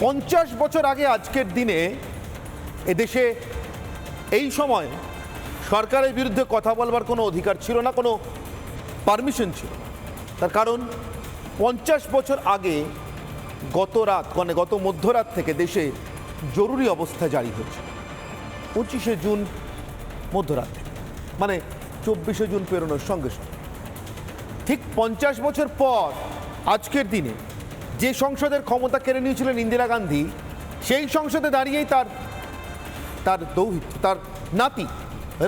পঞ্চাশ বছর আগে আজকের দিনে এদেশে এই সময় সরকারের বিরুদ্ধে কথা বলবার কোনো অধিকার ছিল না, কোনো পারমিশন ছিল তার কারণ পঞ্চাশ বছর আগে গত রাত মানে গত মধ্যরাত থেকে দেশে জরুরি অবস্থা জারি হয়েছে পঁচিশে জুন মধ্যরাত। মানে চব্বিশে জুন পেরোনোর সঙ্গে সঙ্গে ঠিক পঞ্চাশ বছর পর আজকের দিনে যে সংসদের ক্ষমতা কেড়ে নিয়েছিলেন ইন্দিরা গান্ধী, সেই সংসদে দাঁড়িয়েই তার তার দৌহিত্র তার নাতি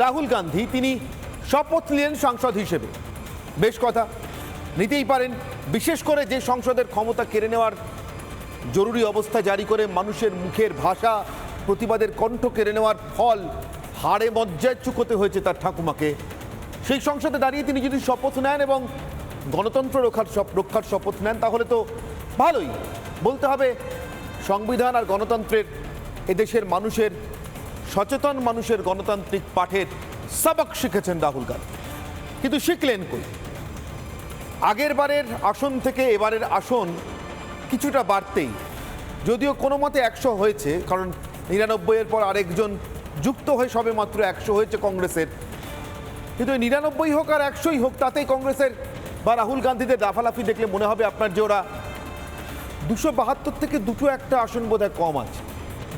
রাহুল গান্ধী, তিনি শপথ নিলেন সাংসদ হিসেবে। বেশ কথা, নিতেই পারেন। বিশেষ করে যে সংসদের ক্ষমতা কেড়ে নেওয়ার জরুরি অবস্থা জারি করে মানুষের মুখের ভাষা, প্রতিবাদের কণ্ঠ কেড়ে নেওয়ার ফল হাড়ে মজ্জায় চুকোতে হয়েছে তার ঠাকুমাকে। সেই সংসদে দাঁড়িয়ে তিনি যদি শপথ নেন এবং গণতন্ত্র রক্ষার রক্ষার শপথ নেন, তাহলে তো ভালোই। বলতে হবে, সংবিধান আর গণতন্ত্রের এদেশের মানুষের, সচেতন মানুষের গণতান্ত্রিক পাঠের সবক শিখেছেন রাহুল গান্ধী। কিন্তু শিখলেন কই? আগের বারের আসন থেকে এবারের আসন কিছুটা বাড়তেই। যদিও কোনো মতে একশো হয়েছে, কারণ নিরানব্বইয়ের পর আরেকজন যুক্ত হয়ে সবে মাত্র একশো হয়েছে কংগ্রেসের। কিন্তু নিরানব্বই হোক আর একশোই হোক, তাতেই কংগ্রেসের বা রাহুল গান্ধীদের লাফালাফি দেখলে মনে হবে আপনার যে ওরা দুশো বাহাত্তর থেকে দুটো একটা আসন বোধহয় কম আছে।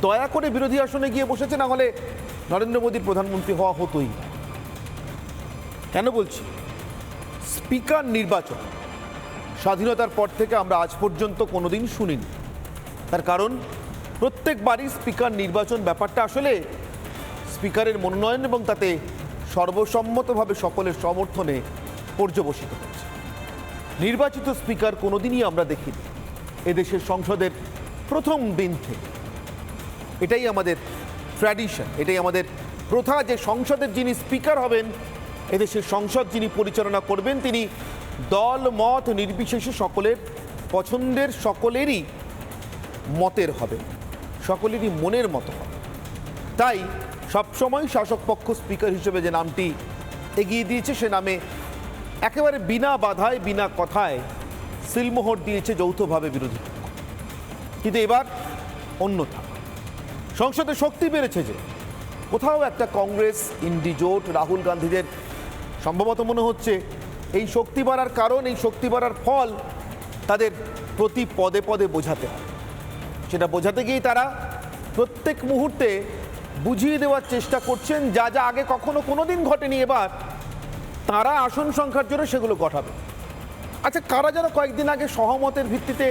দয়া করে বিরোধী আসনে গিয়ে বসেছে, না হলে নরেন্দ্র মোদীর প্রধানমন্ত্রী হওয়া হতোই কেন বলছি? স্পিকার নির্বাচন স্বাধীনতার পর থেকে আমরা আজ পর্যন্ত কোনোদিন শুনিনি। তার কারণ, প্রত্যেকবারই স্পিকার নির্বাচন ব্যাপারটা আসলে স্পিকারের মনোনয়ন এবং তাতে সর্বসম্মতভাবে সকলের সমর্থনে পর্যবসিত হচ্ছে। নির্বাচিত স্পিকার কোনোদিনই আমরা দেখিনি। এদেশের সংসদের প্রথম দিন থেকে। এটাই আমাদের ট্র্যাডিশন এটাই আমাদের প্রথা যে সংসদের যিনি স্পিকার হবেন, এদেশের সংসদ যিনি পরিচালনা করবেন, তিনি দল, মত নির্বিশেষে সকলের পছন্দের সকলেরই মতের হবে সকলেরই মনের মতো হবে তাই সবসময় শাসক পক্ষ স্পিকার হিসেবে যে নামটি এগিয়ে দিয়েছে, সে নামে একেবারে বিনা বাধায়, বিনা কথায় সিলমোহর দিয়েছে যৌথভাবে বিরোধী কিন্তু এবার অন্যথা। সংসদে শক্তি বেড়েছে যে কোথাও একটা কংগ্রেস ইন্ডিজোট রাহুল গান্ধীদের সম্ভবত মনে হচ্ছে এই শক্তি বাড়ার কারণ, এই শক্তি বাড়ার ফল তাদের প্রতি পদে পদে বোঝাতে সেটা বোঝাতে গিয়ে তারা প্রত্যেক মুহূর্তে বুঝিয়ে দেওয়ার চেষ্টা করছেন, যা যা আগে কখনো কোনোদিন ঘটেনি, এবার তারা আসন সংখ্যার জন্য সেগুলো ঘটাবে আচ্ছা কারা যেন কয়েকদিন আগে সহমতের ভিত্তিতে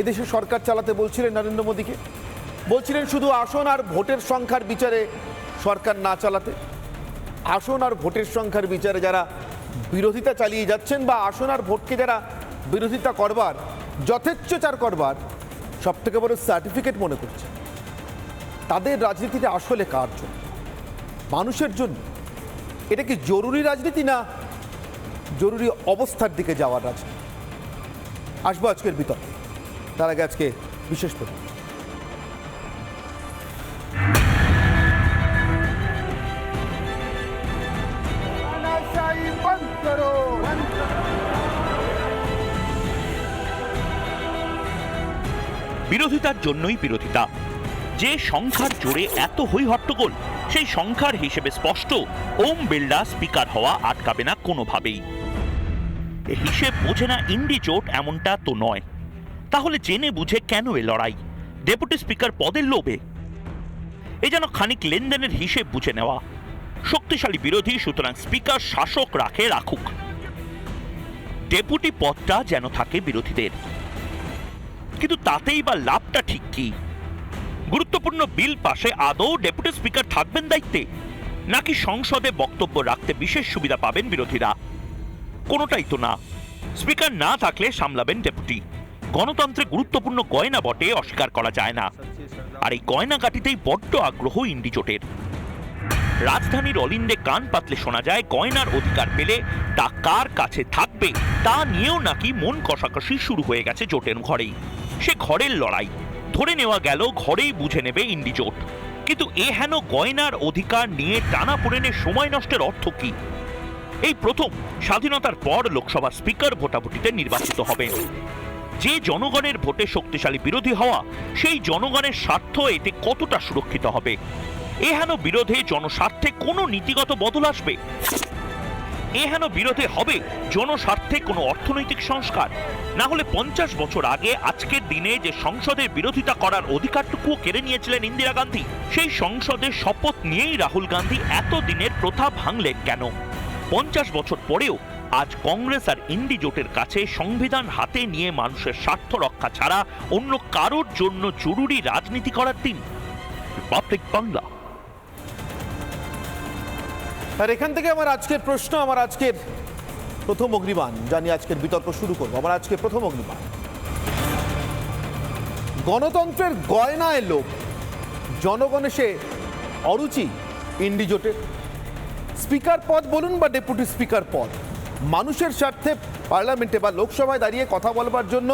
এদেশে সরকার চালাতে বলছিলেন নরেন্দ্র মোদীকে? বলছিলেন শুধু আসন আর ভোটের সংখ্যার বিচারে সরকার না চালাতে। আসন আর ভোটের সংখ্যার বিচারে যারা বিরোধিতা চালিয়ে যাচ্ছেন বা আসন আর ভোটকে যারা বিরোধিতা করবার, যথেচ্ছচার করবার সব থেকে বড় সার্টিফিকেট মনে করছে। তাদের রাজনীতিটা আসলে কার জন্য? মানুষের জন্য? এটা কি জরুরি রাজনীতি না জরুরি অবস্থার দিকে যাওয়ার রাজনীতি আসব আজকের বিতর্কে। তার আগে আজকে বিশেষ প্রধান বিরোধিতার জন্যই বিরোধিতা। যে সংখ্যার জোরে এত হই হট্টগোল সেই সংখ্যার হিসেবে স্পষ্ট ওম বিল্ডা স্পিকার হওয়া আটকাবে না কোনোভাবেই। হিসেব বোঝে না ইন্ডি জোট এমনটা তো নয়। তাহলে জেনে বুঝে কেন এ লড়াই? ডেপুটি স্পিকার পদের লোভে। এ যেন খানিক লেনদেনের হিসেব বুঝে নেওয়া। শক্তিশালী বিরোধী, সুতরাং স্পিকার, শাসক রাখে, রাখুক। ডেপুটি পদটা যেন থাকে বিরোধীদের। কিন্তু তাতেই বা লাভটা ঠিক কি? গুরুত্বপূর্ণ বিল পাশে আদৌ ডেপুটি স্পিকার থাকবেন দায়িত্বে? নাকি সংসদে বক্তব্য রাখতে বিশেষ সুবিধা পাবেন বিরোধীরা? কোনোটাই তো না। স্পিকার না থাকলে সামলাবেন ডেপুটি। গণতন্ত্রে গুরুত্বপূর্ণ গয়না বটে, অস্বীকার করা যায় না। আর এই গয়নাগাটিতেই বড্ড আগ্রহ ইন্ডিজোটের। রাজধানীর অলিন্দে কান পাতলে শোনা যায়, গয়নার অধিকার পেলে তা কার কাছে থাকবে? তা নিয়েও নাকি মন কষাকষি শুরু হয়ে গেছে জোটের ঘরেই। সে ঘরের লড়াই। ধরে নেওয়া গেল, ঘরেই বুঝে নেবে ইন্ডি জোট কিন্তু এ হেন গয়নার অধিকার নিয়ে টানা সময় নষ্টের অর্থ কি? এই প্রথম স্বাধীনতার পর লোকসভার স্পিকার ভোটাভুটিতে নির্বাচিত হবেন। যে জনগণের ভোটে শক্তিশালী বিরোধী হওয়া, সেই জনগণের স্বার্থ এতে কতটা সুরক্ষিত হবে? এহেন বিরোধে জনস্বার্থে কোনো নীতিগত বদল আসবে? এহেন বিরোধে হবে জনস্বার্থে কোনো অর্থনৈতিক সংস্কার? না হলে পঞ্চাশ বছর আগে আজকের দিনে যে সংসদের বিরোধিতা করার অধিকারটুকুও কেড়ে নিয়েছিলেন ইন্দিরা গান্ধী, সেই সংসদের শপথ নিয়েই রাহুল গান্ধী এত দিনের প্রথা ভাঙলেন কেন? পঞ্চাশ বছর পরেও আজ কংগ্রেস আর ইন্ডি জোটের কাছে সংবিধান হাতে নিয়ে মানুষের স্বার্থ রক্ষা ছাড়া অন্য কারোর জন্য জরুরি রাজনীতি করার দিন। রিপাবলিক বাংলা আর এখান থেকে আমার আজকের প্রশ্ন, আমার আজকের প্রথম অগ্নিবাণ। জানি আজকের বিতর্ক শুরু করব। আমার আজকের প্রথম অগ্নিবাণ। গণতন্ত্রের গয়নায় লোক জনগণে সে অরুচি ইন্ডিজোটের স্পিকার পদ বলুন বা ডেপুটি স্পিকার পদ, মানুষের স্বার্থে পার্লামেন্টে বা লোকসভায় দাঁড়িয়ে কথা বলবার জন্য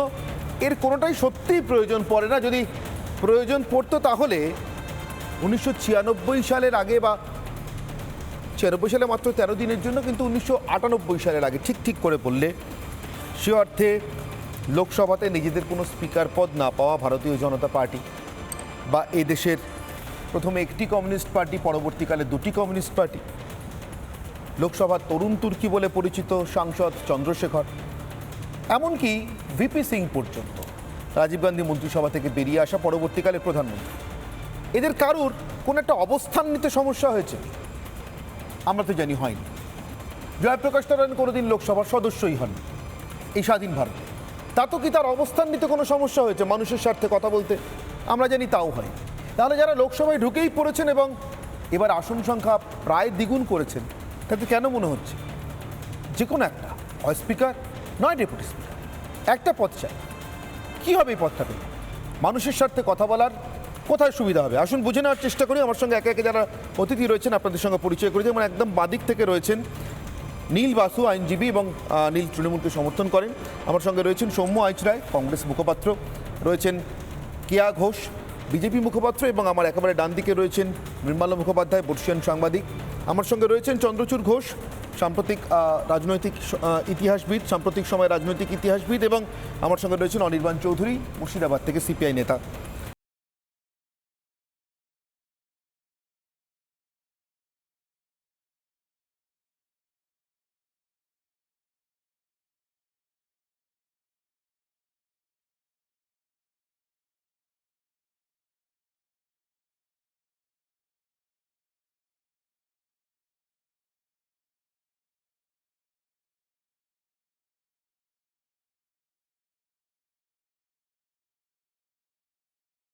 এর কোনোটাই সত্যিই প্রয়োজন পড়ে না। যদি প্রয়োজন পড়তো তাহলে উনিশশো ছিয়ানব্বই সালের আগে বা ছিয়ানব্বই সালে মাত্র তেরো দিনের জন্য কিন্তু উনিশশো আটানব্বই সালের আগে ঠিক ঠিক করে বললে সে অর্থে লোকসভাতে নিজেদের কোনো স্পিকার পদ না পাওয়া ভারতীয় জনতা পার্টি বা এদেশের প্রথমে একটি কমিউনিস্ট পার্টি, পরবর্তীকালে দুটি কমিউনিস্ট পার্টি। লোকসভার তরুণ তুর্কি বলে পরিচিত সাংসদ চন্দ্রশেখর। এমনকি ভিপি সিং পর্যন্ত। রাজীব গান্ধী মন্ত্রিসভা থেকে বেরিয়ে আসা পরবর্তীকালে প্রধানমন্ত্রী। এদের কারুর কোনো একটা অবস্থান নিতে সমস্যা হয়েছে? আমরা তো জানি হয়নি। জয়প্রকাশ নারায়ণ কোনোদিন লোকসভার সদস্যই হন এই স্বাধীন ভারতে। তা তো কি তার অবস্থান নিতে কোনো সমস্যা হয়েছে? মানুষের স্বার্থে কথা বলতে আমরা জানি তাও হয় তাহলে যারা লোকসভায় ঢুকেই পড়েছেন এবং এবার আসন সংখ্যা প্রায় দ্বিগুণ করেছেন তাতে কেন মনে হচ্ছে? যে কোনো একটা, হয় স্পিকার নয় ডেপুটি স্পিকার একটা পথ চাই। কী হবে এই পদটা পেলে মানুষের স্বার্থে কথা বলার কোথায় সুবিধা হবে? আসুন বুঝে নেওয়ার চেষ্টা করি। আমার সঙ্গে একে একে যারা অতিথি রয়েছেন, আপনাদের সঙ্গে পরিচয় করেছি এবং একদম বাদিক থেকে রয়েছেন নীল বাসু, আইনজীবী এবং নীল তৃণমূলকে সমর্থন করেন। আমার সঙ্গে রয়েছেন সৌম্য আইচরায় কংগ্রেস মুখপাত্র। রয়েছেন কেয়া ঘোষ, বিজেপি মুখপাত্র এবং আমার একেবারে ডান দিকে রয়েছেন নির্মাল্য মুখোপাধ্যায়, বর্ষিয়ান সাংবাদিক। আমার সঙ্গে রয়েছেন চন্দ্রচূড় ঘোষ, সাম্প্রতিক রাজনৈতিক ইতিহাসবিদ, সাম্প্রতিক সময় রাজনৈতিক ইতিহাসবিদ এবং আমার সঙ্গে রয়েছেন অনির্বাণ চৌধুরী, মুর্শিদাবাদ থেকে সিপিআই নেতা।